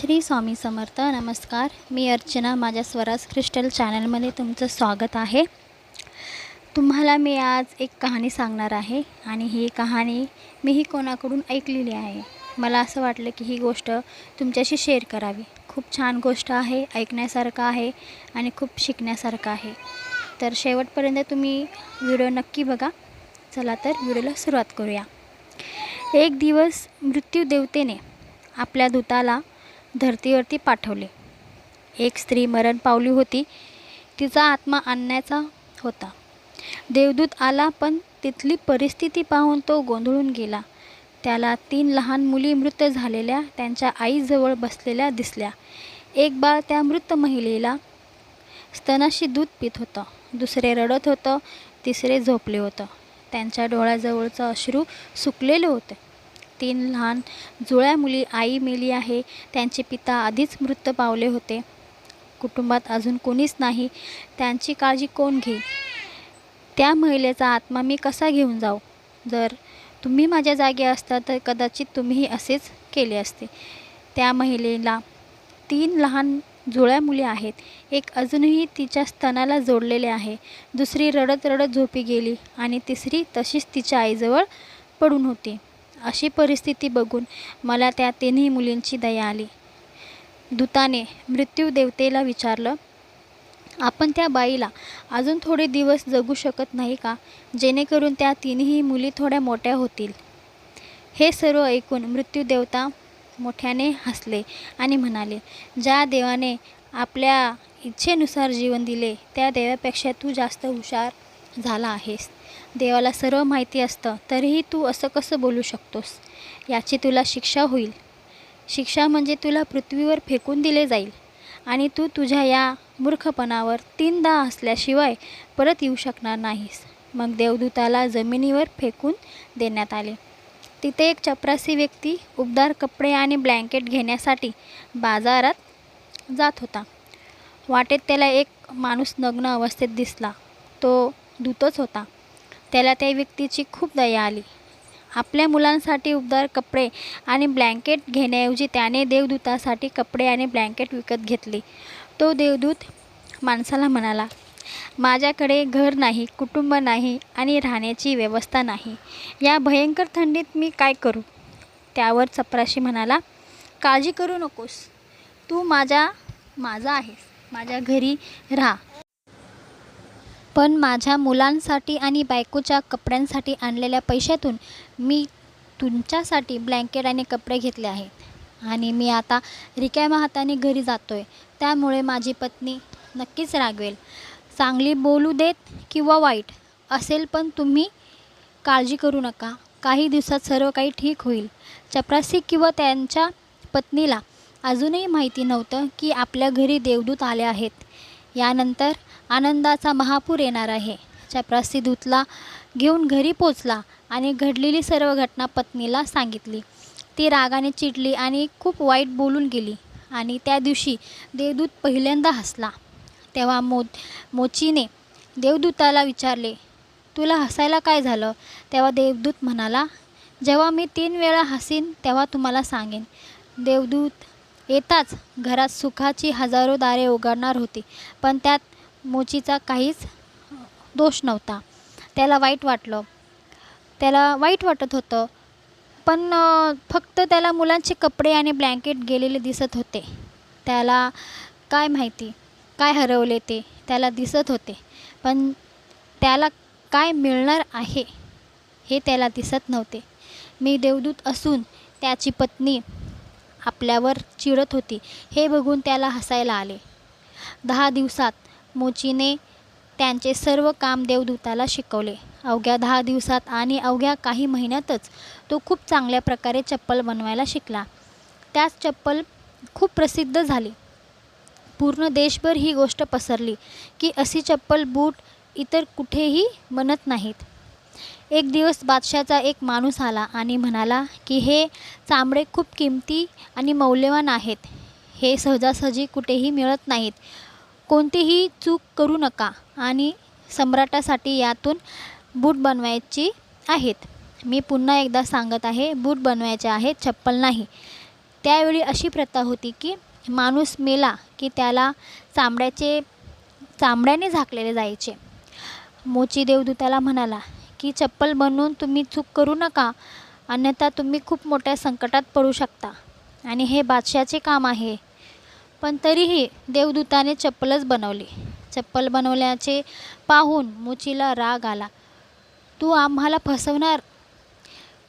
श्री स्वामी समर्थ नमस्कार. मी अर्चना माझ्या स्वराज क्रिस्टल चॅनलमध्ये तुमचं स्वागत आहे. तुम्हाला मी आज एक कहाणी सांगणार आहे आणि ही कहाणी मीही कोणाकडून ऐकलेली आहे. मला असं वाटलं की ही गोष्ट तुमच्याशी शेअर करावी. खूप छान गोष्ट आहे ऐकण्यासारखं आहे आणि खूप शिकण्यासारखं आहे. तर शेवटपर्यंत तुम्ही व्हिडिओ नक्की बघा. चला तर व्हिडिओला सुरुवात करूया. एक दिवस मृत्यू देवतेने आपल्या दूताला धरतीवरती पाठवले. एक स्त्री मरण पावली होती. तिचा आत्मा आणण्याचा होता. देवदूत आला पण तिथली परिस्थिती पाहून तो गोंधळून गेला. त्याला तीन लहान मुली मृत झालेल्या त्यांच्या आईजवळ बसलेल्या दिसल्या. एक बाळ त्या मृत महिलेला स्तनाशी दूध पित होतं. दुसरे रडत होतं. तिसरे झोपले होतं. त्यांच्या डोळ्याजवळचं अश्रू सुकलेले होते. तीन लहान जुळ्या मुली आई मेली आहे. त्यांचे पिता आधीच मृत पावले होते. कुटुंबात अजून कोणीच नाही. त्यांची काळजी कोण घेईल? त्या महिलेचा आत्मा मी कसा घेऊन जाऊ? जर तुम्ही माझ्या जागी असता तर कदाचित तुम्हीही असेच केले असते. त्या महिलेला तीन लहान जुळ्या मुली आहेत. एक अजूनही तिच्या स्तनाला जोडलेले आहे. दुसरी रडत रडत झोपी गेली आणि तिसरी तशीच तिच्या आईजवळ पडून होती. अशी परिस्थिती बघून मला त्या तिन्ही मुलींची दया आली. दूताने मृत्यू देवतेला विचारलं आपण त्या बाईला अजून थोडे दिवस जगू शकत नाही का? जेणेकरून त्या तिन्ही मुली थोड्या मोठ्या होतील. हे सर्व ऐकून मृत्यू देवता मोठ्याने हसले आणि म्हणाले ज्या देवाने आपल्या इच्छेनुसार जीवन दिले त्या देवापेक्षा तू जास्त हुशार झाला आहेस. देवाला सर्व माहिती असतं तरीही तू असं कसं बोलू शकतोस? याची तुला शिक्षा होईल. शिक्षा म्हणजे तुला पृथ्वीवर फेकून दिले जाईल आणि तू तुझ्या या मूर्खपणावर तीनदा असल्याशिवाय परत येऊ शकणार नाहीस. मग देवदूताला जमिनीवर फेकून देण्यात आले. तिथे एक चपरासी व्यक्ती उबदार कपडे आणि ब्लँकेट घेण्यासाठी बाजारात जात होता. वाटेत त्याला एक माणूस नग्न अवस्थेत दिसला. तो दूतच होता. त्याला त्या व्यक्तीची खूप दया आली. आपल्या मुलांसाठी उबदार कपडे आणि ब्लँकेट घेण्याऐवजी त्याने देवदूतासाठी कपडे आणि ब्लँकेट विकत घेतले. तो देवदूत माणसाला म्हणाला माझ्याकडे घर नाही कुटुंब नाही आणि राहण्याची व्यवस्था नाही. या भयंकर थंडीत मी काय करू? त्यावर चपराशी म्हणाला काळजी करू नकोस. तू माझ्या माझा आहेस. माझ्या घरी राहा. पण माझ्या मुलांसाठी आणि बायकोच्या कपड्यांसाठी आणलेल्या पैशातून मी तुमच्यासाठी ब्लँकेट आणि कपडे घेतले आहेत आणि मी आता रिकाम्या हाताने घरी जातो आहे त्यामुळे माझी पत्नी नक्कीच रागवेल. चांगली बोलू देत किंवा वाईट असेल पण तुम्ही काळजी करू नका. काही दिवसात सर्व काही ठीक होईल. चपरासी किंवा त्यांच्या पत्नीला अजूनही माहिती नव्हतं की आपल्या घरी देवदूत आले आहेत. यानंतर आनंदाचा महापूर येणार आहे. चपरासी दूतला घेऊन घरी पोचला आणि घडलेली सर्व घटना पत्नीला सांगितली. ती रागाने चिडली आणि खूप वाईट बोलून गेली आणि त्या दिवशी देवदूत पहिल्यांदा हसला. तेव्हा मो मोचीने देवदूताला विचारले तुला हसायला काय झालं? तेव्हा देवदूत म्हणाला जेव्हा मी तीन वेळा हसीन तेव्हा तुम्हाला सांगेन. देवदूत येताच घरात सुखाची हजारो दारे उघडणार होती पण त्यात मोचीचा काहीच दोष नव्हता. त्याला वाईट वाटलं. त्याला वाईट वाटत होतं पण फक्त त्याला मुलांचे कपडे आणि ब्लँकेट गेलेले दिसत होते. त्याला काय माहिती काय हरवले ते त्याला दिसत होते पण त्याला काय मिळणार आहे हे त्याला दिसत नव्हते. मी देवदूत असून त्याची पत्नी आपल्यावर चिडत होती. हे बघून त्याला हसायला आले. दहा दिवसात मोचीने त्यांचे सर्व काम देवदूताला शिकवले. अवघ्या दहा दिवसात आणि अवघ्या काही महिन्यातच तो खूप चांगल्या प्रकारे चप्पल बनवायला शिकला. त्याच चप्पल खूप प्रसिद्ध झाली. पूर्ण देशभर ही गोष्ट पसरली की अशी चप्पल बूट इतर कुठेही बनत नाहीत. एक दिवस बादशाचा एक माणूस आला आणि म्हणाला की हे चामडे खूप किमती आणि मौल्यवान आहेत. हे सहजासहजी कुठेही मिळत नाहीत. कोणतीही चूक करू नका आणि सम्राटासाठी यातून बूट बनवायची आहेत. मी पुन्हा एकदा सांगत आहे बूट बनवायचे आहेत चप्पल नाही. त्यावेळी अशी प्रथा होती की माणूस मेला की त्याला चामड्याचे चामड्याने झाकलेले जायचे. मोची देवदूताला म्हणाला की चप्पल बनवून तुम्ही चूक करू नका. अन्यथा तुम्ही खूप मोठ्या संकटात पडू शकता. आणि हे बादशाचे काम आहे. पण तरीही देवदूताने चप्पलच बनवली. चप्पल बनवल्याचे पाहून मोचीला राग आला. तू आम्हाला फसवणार?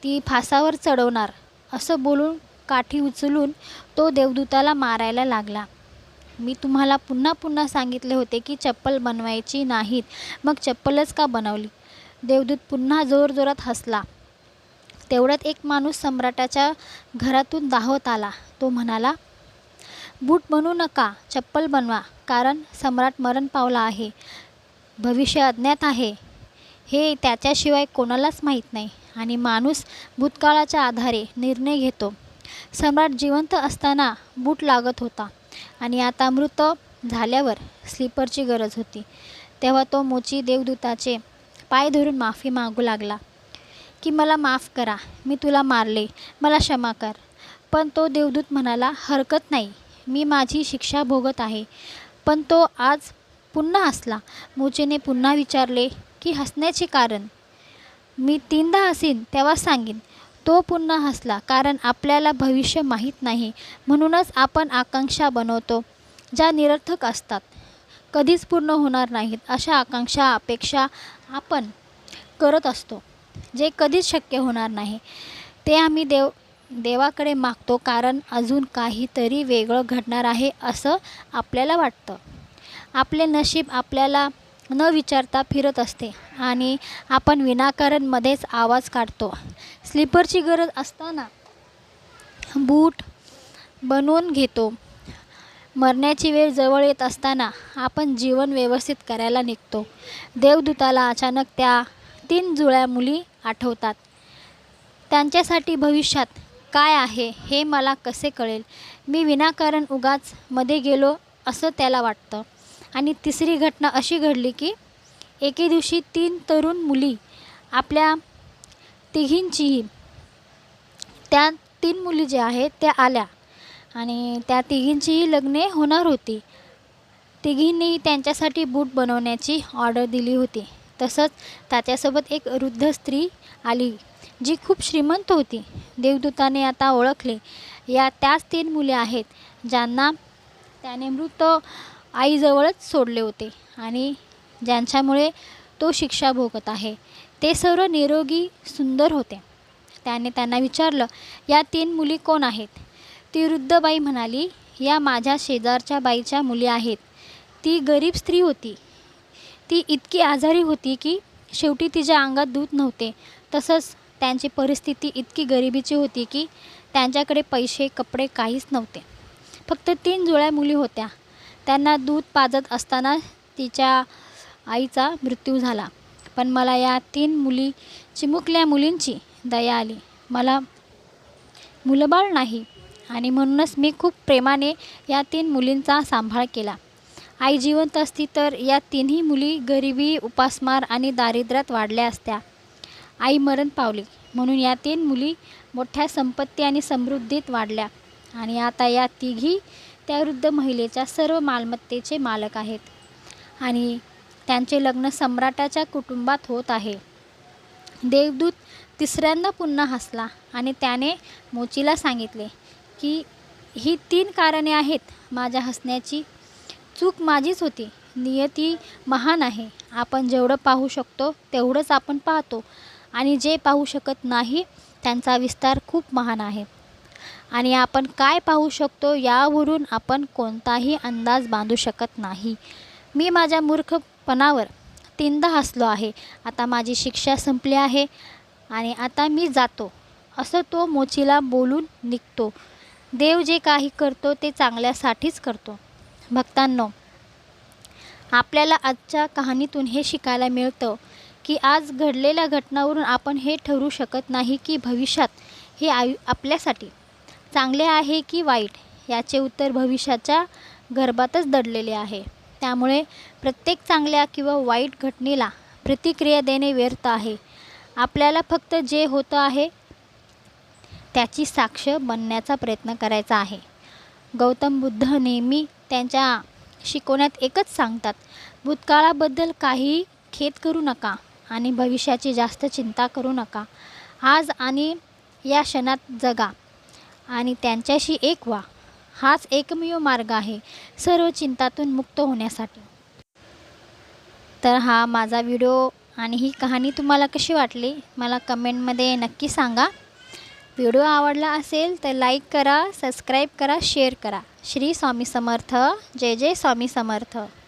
ती फासावर चढवणार? असं बोलून काठी उचलून तो देवदूताला मारायला लागला. मी तुम्हाला पुन्हा पुन्हा सांगितले होते की चप्पल बनवायची नाहीत. मग चप्पलच का बनवली? देवदूत पुन्हा जोरजोरात हसला. तेवढ्यात एक माणूस सम्राटाच्या घरातून दाहवत आला. तो म्हणाला बूट बनू नका चप्पल बनवा कारण सम्राट मरण पावला आहे. भविष्य अज्ञात आहे. हे त्याच्याशिवाय कोणालाच माहीत नाही. आणि माणूस भूतकाळाच्या आधारे निर्णय घेतो. सम्राट जिवंत असताना बूट लागत होता आणि आता मृत झाल्यावर स्लीपरची गरज होती. तेव्हा तो मोची देवदूताचे पाय धरून माफी मागू लागला की मला माफ करा मी तुला मारले मला क्षमा कर. पण तो देवदूत म्हणाला हरकत नाही मी माझी शिक्षा भोगत आहे. पण तो आज पुन्हा हसला. मोचेने पुन्हा विचारले की हसण्याचे कारण? मी तीनदा हसीन तेव्हा सांगेन. तो पुन्हा हसला कारण आपल्याला भविष्य माहीत नाही. म्हणूनच आपण आकांक्षा बनवतो ज्या निरर्थक असतात. कधीच पूर्ण होणार नाहीत अशा आकांक्षा अपेक्षा आपण करत असतो. जे कधीच शक्य होणार नाही. ते आम्ही देव देवाकडे मागतो कारण अजून काहीतरी वेगळं घडणार आहे असं आपल्याला वाटतं. आपले नशीब आपल्याला न विचारता फिरत असते आणि आपण विनाकारणमध्येच आवाज काढतो. स्लीपरची गरज असताना बूट बनवून घेतो. मरण्याची वेळ जवळ येत असताना आपण जीवन व्यवस्थित करायला निघतो. देवदूताला अचानक त्या तीन जुळ्या मुली आठवतात. त्यांच्यासाठी भविष्यात काय आहे हे मला कसे कळेल? मी विनाकारण उगाच मध्ये गेलो असं त्याला वाटतं. आणि तिसरी घटना अशी घडली की एके दिवशी तीन तरुण मुली आपल्या तिघींचीही त्या तीन मुली ज्या आहेत त्या आल्या. आणि त्या तिघींचीही लग्ने होणार होती. तिघींनी त्यांच्यासाठी बूट बनवण्याची ऑर्डर दिली होती. तसंच त्याच्यासोबत एक वृद्ध स्त्री आली जी खूप श्रीमंत होती. देवदूताने आता ओळखले. या त्याच तीन मुले आहेत ज्यांना त्याने मृत आईजवळच सोडले होते आणि ज्यांच्यामुळे तो शिक्षा भोगत आहे. ते सर्व निरोगी सुंदर होते. त्याने त्यांना विचारलं या तीन मुली कोण आहेत? ती वृद्ध बाई म्हणाली या माझ्या शेजारच्या बाईच्या मुली आहेत. ती गरीब स्त्री होती. ती इतकी आजारी होती की शेवटी तिच्या अंगात दूध नव्हते. तसंच त्यांची परिस्थिती इतकी गरिबीची होती की त्यांच्याकडे पैसे कपडे काहीच नव्हते. फक्त तीन जुळ्या मुली होत्या. त्यांना दूध पाजत असताना तिच्या आईचा मृत्यू झाला. पण मला या तीन मुली चिमुकल्या मुलींची दया आली. मला मुलंबाळ नाही. आणि म्हणूनच मी खूप प्रेमाने या तीन मुलींचा सांभाळ केला. आई जिवंत असती तर या तिन्ही मुली गरिबी उपासमार आणि दारिद्र्यात वाढल्या असत्या. आई मरण पावली म्हणून या तीन मुली मोठ्या संपत्ती आणि समृद्धीत वाढल्या. आणि आता या तिघी त्या वृद्ध महिलेच्या सर्व मालमत्तेचे मालक आहेत. आणि त्यांचे लग्न सम्राटाच्या कुटुंबात होत आहे. देवदूत तिसऱ्यांदा पुन्हा हसला आणि त्याने मोचीला सांगितले की ही तीन कारणे आहेत माझ्या हसण्याची. चूक माझीच होती. नियती महान आहे. आपण जेवढं पाहू शकतो तेवढंच आपण पाहतो. आणि जे पाहू शकत नाही त्यांचा विस्तार खूप महान आहे. आणि आपण काय पाहू शकतो यावरून आपण कोणताही अंदाज बांधू शकत नाही. मी माझ्या मूर्खपणावर तीनदा हसलो आहे. आता माझी शिक्षा संपली आहे आणि आता मी जातो. असं तो मोचीला बोलून निघतो. देव जे काही करतो ते चांगल्यासाठीच करतो. भक्तांनो आपल्याला आजच्या कहाणीतून हे शिकायला मिळतं की आज घडलेल्या घटनावरून आपण हे ठरवू शकत नाही की भविष्यात हे आयु आपल्यासाठी चांगले आहे की वाईट याचे उत्तर भविष्याच्या गर्भातच दडलेले आहे. त्यामुळे प्रत्येक चांगल्या किंवा वाईट घटनेला प्रतिक्रिया देणे व्यर्थ आहे. आपल्याला फक्त जे होतं आहे त्याची साक्ष बनण्याचा प्रयत्न करायचा आहे. गौतम बुद्ध नेहमी त्यांच्या शिकवण्यात एकच सांगतात भूतकाळाबद्दल काही खेद करू नका आणि भविष्याची जास्त चिंता करू नका. आज आणि या क्षणात जगा आणि त्यांच्याशी एक व्हा. हाच एकमेव मार्ग आहे सर्व चिंतातून मुक्त होण्यासाठी. तर हा माझा व्हिडिओ आणि ही कहाणी तुम्हाला कशी वाटली मला कमेंटमध्ये नक्की सांगा. व्हिडिओ आवडला असेल तर लाईक करा सबस्क्राईब करा शेअर करा. श्री स्वामी समर्थ. जय जय स्वामी समर्थ.